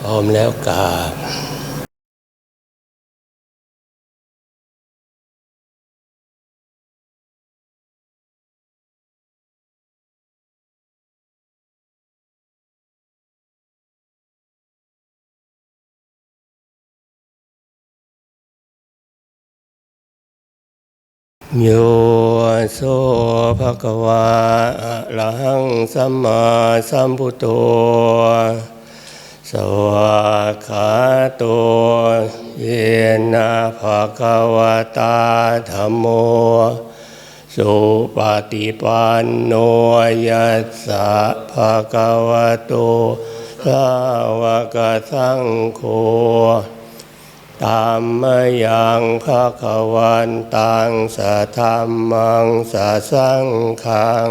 พร้อมแล้วกราบโยโสภะคะวาอะระหังสัมมาสัมพุทโธ สวากขาโตเยนะภะคะวะตาธรรมโม สุปฏิปันโนยัสสะภะคะวะโตสาวกสังโฆตามมยังภะคะวันตังสะธรรมังสะสังขัง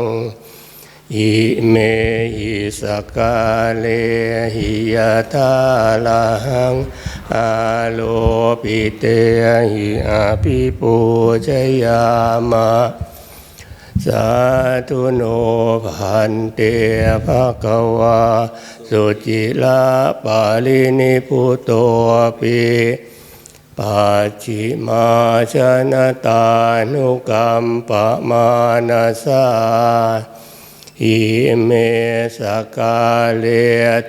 อิเมหิสกาเลหิยะทาลาหังอาโลปิเตหิอาปิปุจยามะสาธุโนพันเตภะคะวาสุจิลาปาลินิพุตโตปิปัจฉิมาชนะตานุกรรมปะมานาสา อิเมสกาเล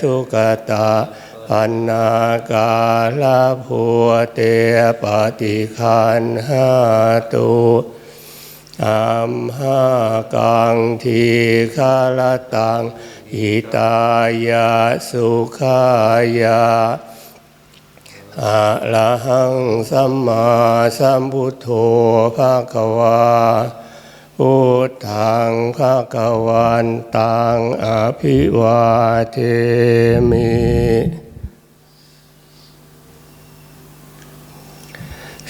ทุกตาปันนากาลาภัวเตปฏิคันหาตุอัมหากังทีคาลตังอิตายาสุขายาอะระหังสัมมาสัมพุทโธภะคะวา พุทธังภะคะวันตังอภิวาเทมิ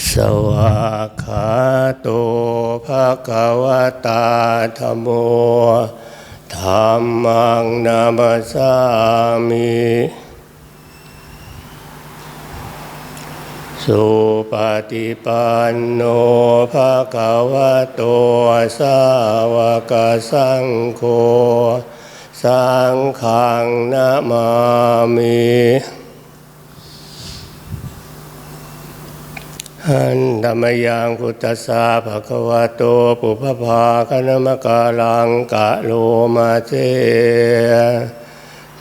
สวากขาโตภะคะวะตาธโมธรรมังนามัสสามิ สุปฏิปันโนภะคะวะโตสาวกสังโฆสังฆังนามามิหันธรรมยังพุทธสสาภะคะวะโตปุพพาคณมกาลังกะโลมาเท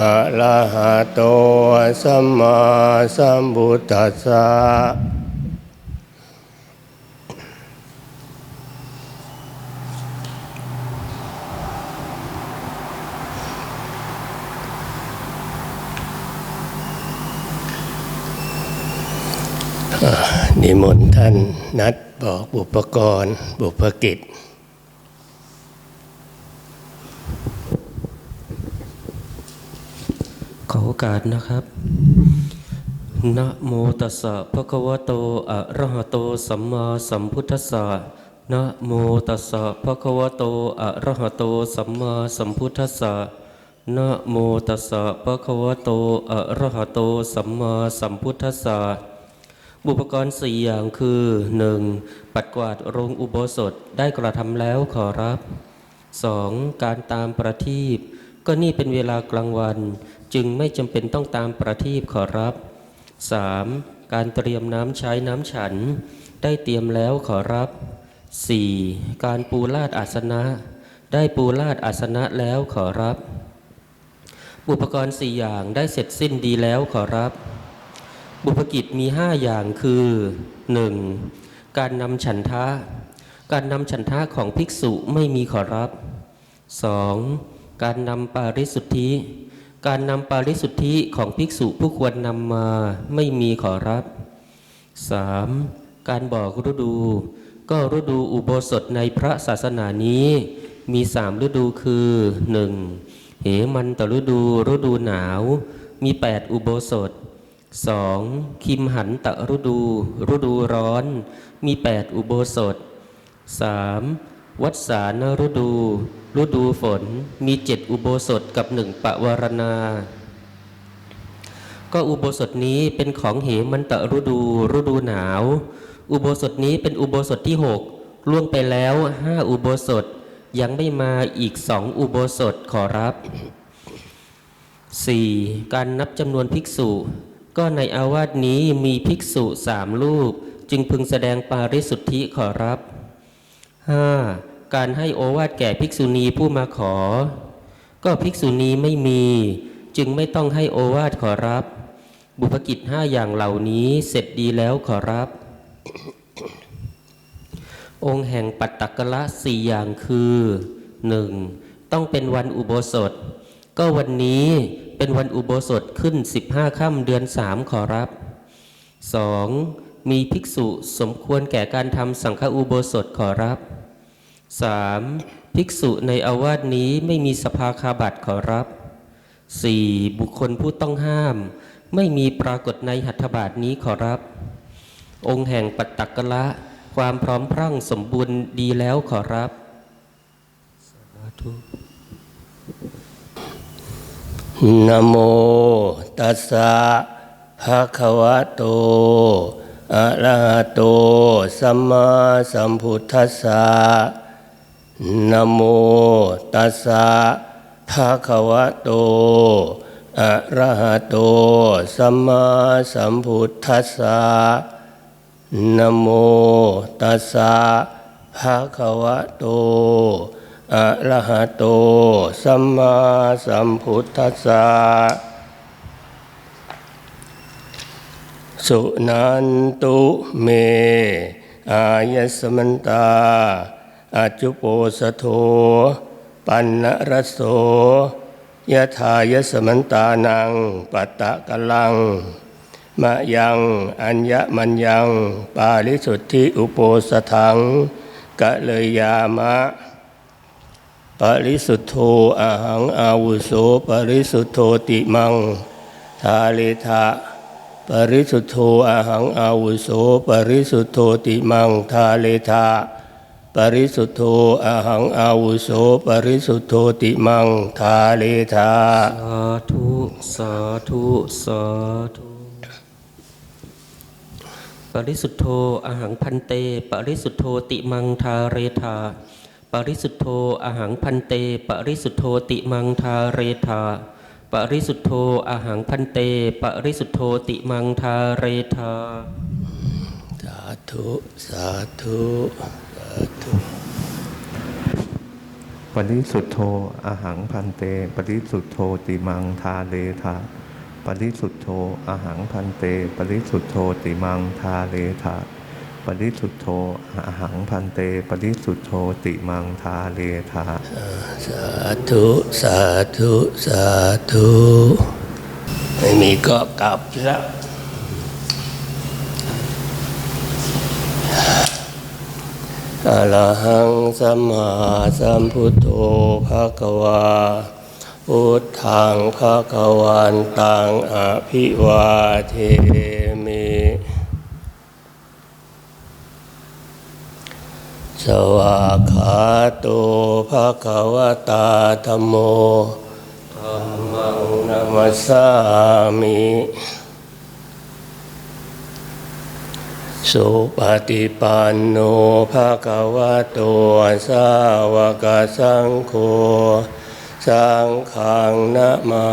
อะระหะโตสัมมาสัมพุทธัสสะนิมนต์ท่านนัดบอกบุปกรณ์บุปกิจ ขอโอกาสนะครับนะโมตัสสะภะคะวะโตอะระหะโตสัมมาสัมพุทธัสสะนะโมตัสสะภะคะวะโตอะระหะโตสัมมาสัมพุทธัสสะนะโมตัสสะภะคะวะโตอะระหะโตสัมมาสัมพุทธัสสะบุปกรณ์สี่อย่างคือ 1. ปัดกวาดโรงอุโบสถได้กระทำแล้วขอรับ 2. การตามประทีป ก็นี่เป็นเวลากลางวัน จึงไม่จำเป็นต้องตามประทีปขอรับ 3. การเตรียมน้ำใช้น้ำฉัน ได้เตรียมแล้วขอรับ 4. การปูลาดอาสนะ ได้ปูลาดอาสนะแล้วขอรับ อุปกรณ์สี่อย่างได้เสร็จสิ้นดีแล้วขอรับ บุพกิจมีห้าอย่างคือ 1. การนำฉันทะ การนำฉันทะของภิกษุไม่มีขอรับ 2. การนำปาริสุทธิ การนำปาริสุทธิของภิกษุผู้ควรนำมาไม่มีขอรับ 3. การบอกฤดู ก็ฤดูอุโบสถในพระศาสนานี้มีสามฤดูคือ 1. เหมันตฤดูฤดูหนาว มี 8 อุโบสถ 2. คิมหันตะฤดู ฤดูร้อน มี 8 อุโบสถ 3. วัดสานฤดู ฤดูฝนมี7อุโบสถกับหนึ่งปวารณา ก็อุโบสถนี้เป็นของเหมันตะฤดูฤดูหนาว อุโบสถนี้เป็นอุโบสถที่หกล่วงไปแล้วห้าอุโบสถยังไม่มาอีกสองอุโบสถขอรับ 4. การนับจำนวนภิกษุ ก็ในอาวาสนี้มีภิกษุสามรูป จึงพึงแสดงปาริสุทธิขอรับ 5. การให้โอวาทแก่ภิกษุณีผู้มาขอ ก็ภิกษุณีไม่มี จึงไม่ต้องให้โอวาทขอรับ บุพกิจห้าอย่างเหล่านี้เสร็จดีแล้วขอรับ องค์แห่งปัตตกละสี่อย่างคือ 1. ต้องเป็นวันอุโบสถ ก็วันนี้เป็นวันอุโบสถขึ้น 15ค่ำเดือนสามขอรับ 2. มีภิกษุสมควรแก่การทำสังฆอุโบสถขอรับ 3. ภิกษุในอาวาสนี้ไม่มีสภาคาบัตขอรับ 4. บุคคลผู้ต้องห้าม ไม่มีปรากฏในหัตถบาทนี้ขอรับ องค์แห่งปัตตกละ ความพร้อมพรั่งสมบูรณ์ดีแล้วขอรับสาธุนะโมตัสสะภะคะวะโตอะระหะโต สัมมาสัมพุทธัสสะ นโมตัสสะภะคะวะโต อะระหะโต สัมมาสัมพุทธัสสะนโมตัสสะภะคะวะโต อะระหะโต สัมมาสัมพุทธัสสะสุนันตุเม อายสมันตา อาจุโปสโท ปันนรโสยะทายสมันตานังปัตตะกลัง มะยังอัญญมัญญัง ปาลิสุทธิอุโปสถังกะเลยยามะ ปริสุทโธอาหังอาวุโส ปริสุทโธติมัง ทาเลทะปริสุทโธอาหังอาวุโส ปริสุทโธติมัง ทาเลทะ ปริสุทโธอาหังอาวุโสปริสุทโธติมังทาเลทะสาธุสาธุสาธุปริสุทธโธอาหังพันเต ปริสุทธโธติมังทาเรธาปริสุทธโธอาหังพันเต ปริสุทธโธติมังทาเรธาปริสุทธโธอาหังพันเต ปริสุทธโธติมังทาเรธาสาธุสาธุสาธุ ปริสุทธโธอาหังพันเต ปริสุทธโธติมังทาเลทะปริสุทธโธอาหังพันเต ปริสุทธโธติมังทาเลทะปริสุทธโธอาหังพันเต ปริสุทธโธติมังทาเลทะสาธุ สาธุ สาธุ ไม่มีก็กลับแล้ว อะระหังสัมมาสัมพุทโธภะคะวาพุทธังภะคะวันตังอภิวาเทมิสวากขาโตภะคะวะตาธัมโมธัมมังนัมสสามิ สุปฏิปันโนภาคะวะโตสาวกสังโฆสังฆังนะมา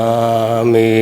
มิ